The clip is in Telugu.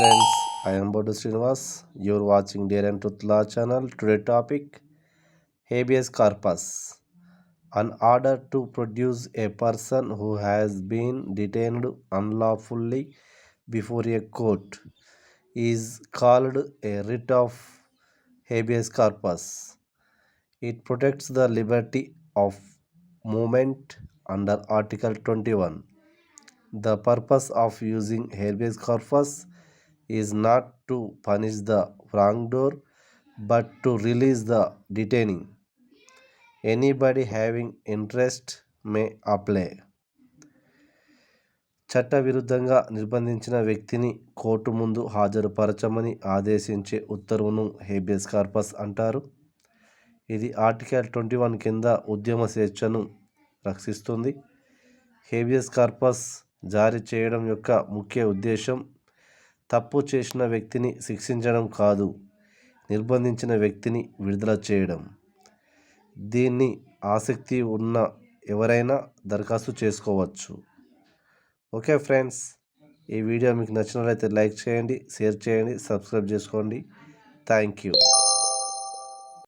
friends, I am Bodu Srinivas. You're watching Dare and Truth Law channel. Today topic habeas corpus. An order to produce a person who has been detained unlawfully before a court is called a writ of habeas corpus. It protects the liberty of movement under Article 21. The purpose of using habeas corpus is not to punish the wrongdoer but to release the detaining anybody having interest may apply చట్టవిరుద్ధంగా నిర్బంధించిన వ్యక్తిని కోర్టు ముందు హాజరుపరచమని ఆదేశించే ఉత్తర్వును హేబియస్ కార్పస్ అంటారు. ఇది ఆర్టికల్ ట్వంటీ వన్ కింద ఉద్యమ స్వేచ్ఛను రక్షిస్తుంది. హేబియస్ కార్పస్ జారీ చేయడం యొక్క ముఖ్య ఉద్దేశం తప్పు చేసిన వ్యక్తిని శిక్షించడం కాదు నిర్బంధించిన వ్యక్తిని విడుదల చేయడం. దీన్ని ఆసక్తి ఉన్న ఎవరైనా దరఖాస్తు చేసుకోవచ్చు. ఓకే ఫ్రెండ్స్ ఈ వీడియో మీకు నచ్చినట్లయితే లైక్ చేయండి షేర్ చేయండి సబ్స్క్రైబ్ చేసుకోండి. Thank you.